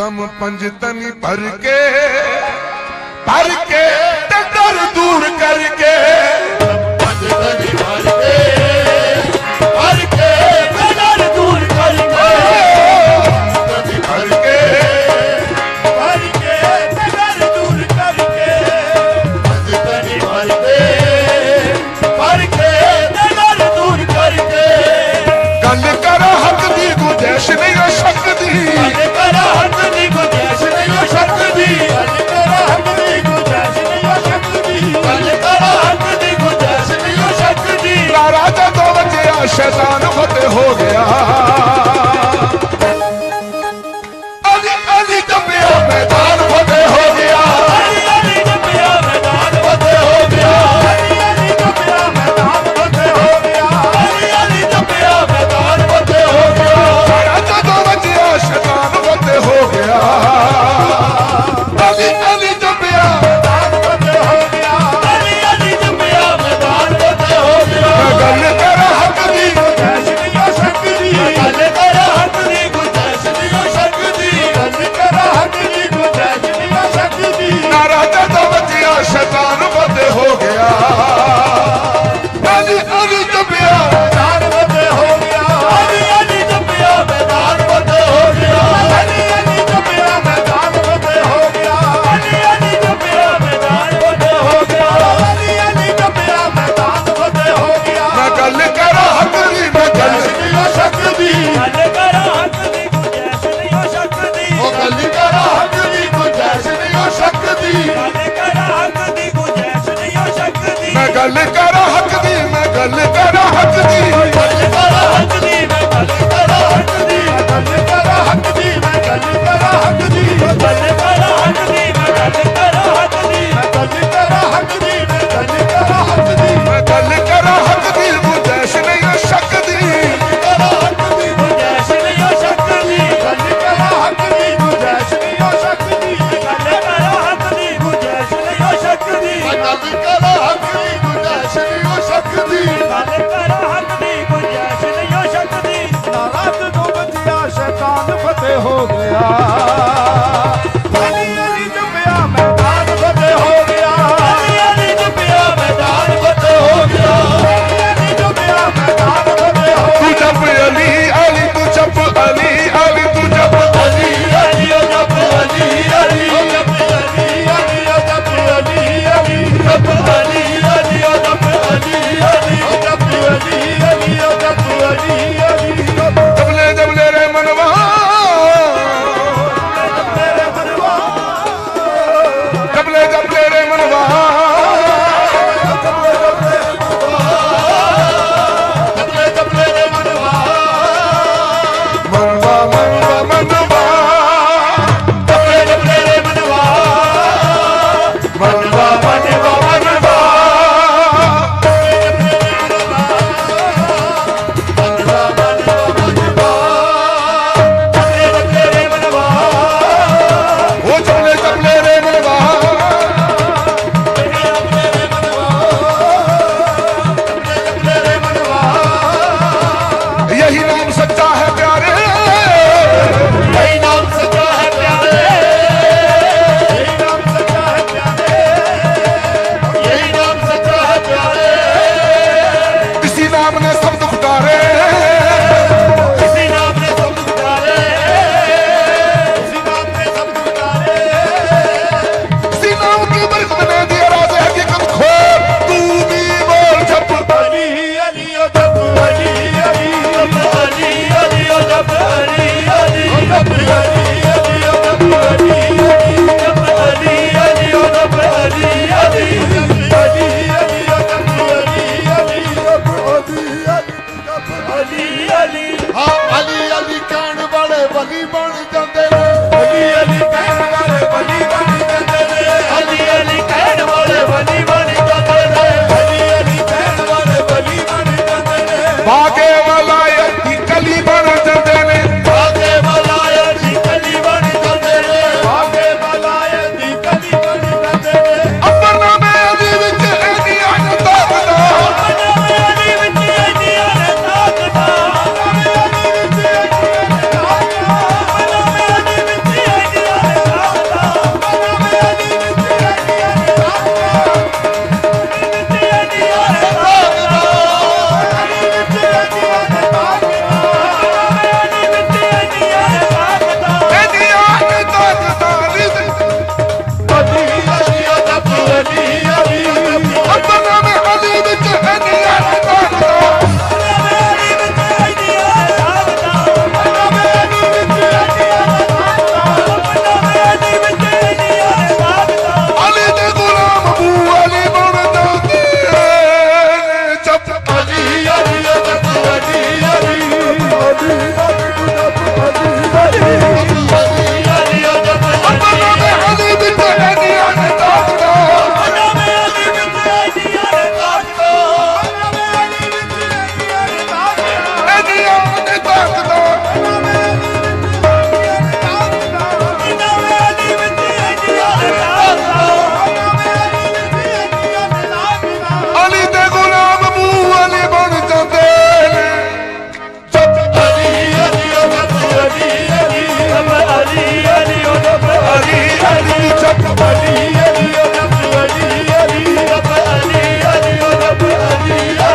ਦਮ ਪੰਜ ਤਨੀ ਭਰ ਕੇ ਭਰ ਕੇ ਤੇ ਦਰ ਦੂਰ ਕਰਕੇ। ਗੱਲ ਕਰਾਂ ਹੱਕ ਦੀ ਮੈਂ ਗੱਲ ਕਰਾਂ ਹੱਕ ਦੀ। Ali Ali Ali Ali.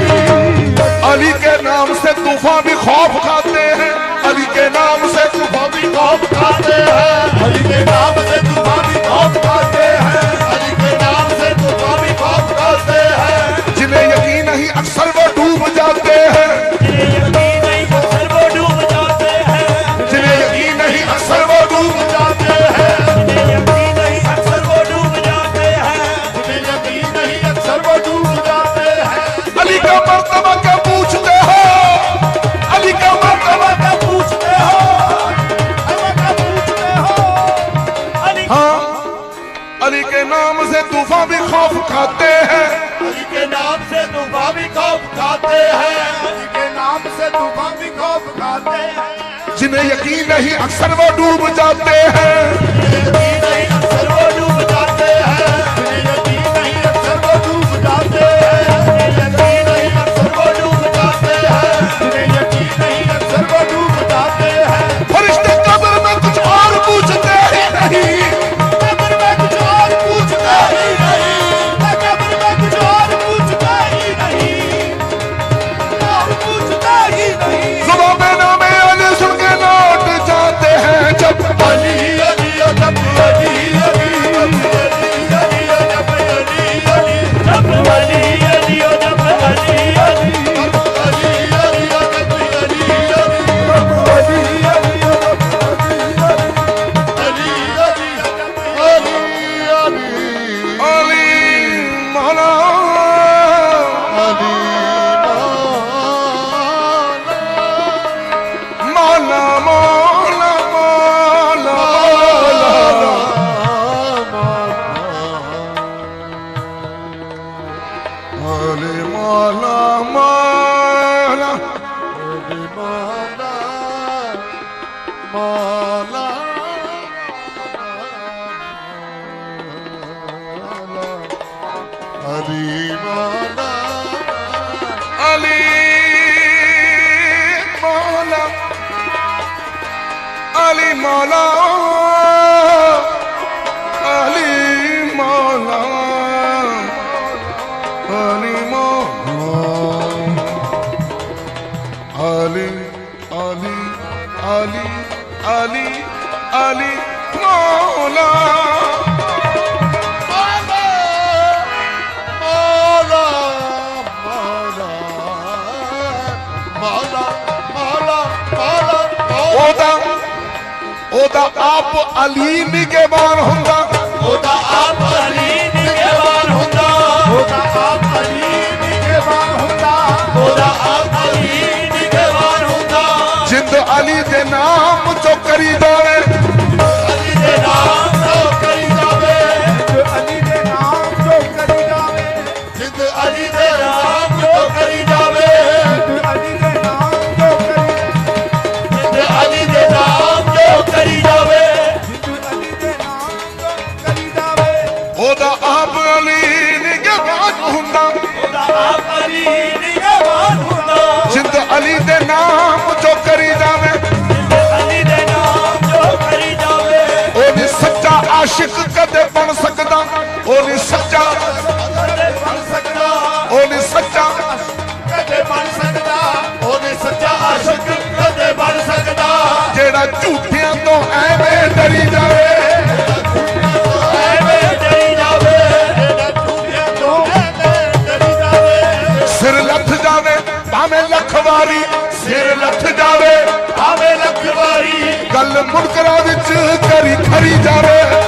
Ali के नाम से तूफान भी खौफ खाते हैं अली के नाम से तूफान भी खौफ खाते हैं अली के नाम से तूफान भी खौफ खाते हैं अली के नाम से तूफान भी खौफ खाते हैं जिन्हें यकीन नहीं अक्सर नहीं अक्सर वो डूब जाते हैं তুমি মালা মালা হরি মালা। আলী মালা আলী মালা। ਉਹਦਾ ਆਪ ਅਲੀ ਨਿਗਹਿਬਾਨ ਹੁੰਦਾ ਉਹਦਾ ਆਪ ਅਲੀ ਨਿਗਹਿਬਾਨ ਹੁੰਦਾ ਉਹਦਾ ਆਪ ਅਲੀ ਨਿਗਹਿਬਾਨ ਹੁੰਦਾ ਉਹਦਾ ਆਪ ਅਲੀ ਨਿਗਹਿਬਾਨ ਹੁੰਦਾ ਜਿੰਦ ਅਲੀ ਦੇ ਨਾਮ ਤੋਂ ਕਰੀ ਦਾਵੇ ਆਸ਼ਿਕ ਕਦੇ ਬਣ ਸਕਦਾ ਉਹ ਨਹੀਂ ਸੱਚਾ। ਕਦੇ ਬਣ ਸਕਦਾ ਉਹ ਵੀ ਸੱਚਾ। ਕਦੇ ਬਣ ਸਕਦਾ ਉਹ ਨਹੀਂ ਸੱਚਾ ਆਸ਼ਿਕ ਕਦੇ ਬਣ ਸਕਦਾ ਜਿਹੜਾ ਝੂਠਿਆਂ ਤੋਂ ਐਵੇਂ ਡਰੀ ਜਾਵੇ। ਸਿਰ ਲੱਥ ਜਾਵੇ ਭਾਵੇਂ ਲੱਖ ਸਿਰ ਲੱਥ ਜਾਵੇ। ਆਵੇ ਲੱਖ ਵਾਰੀ ਗੱਲ ਮੁਨਕਰਾਂ ਵਿੱਚ ਕਰੀ ਖਰੀ ਜਾਵੇ।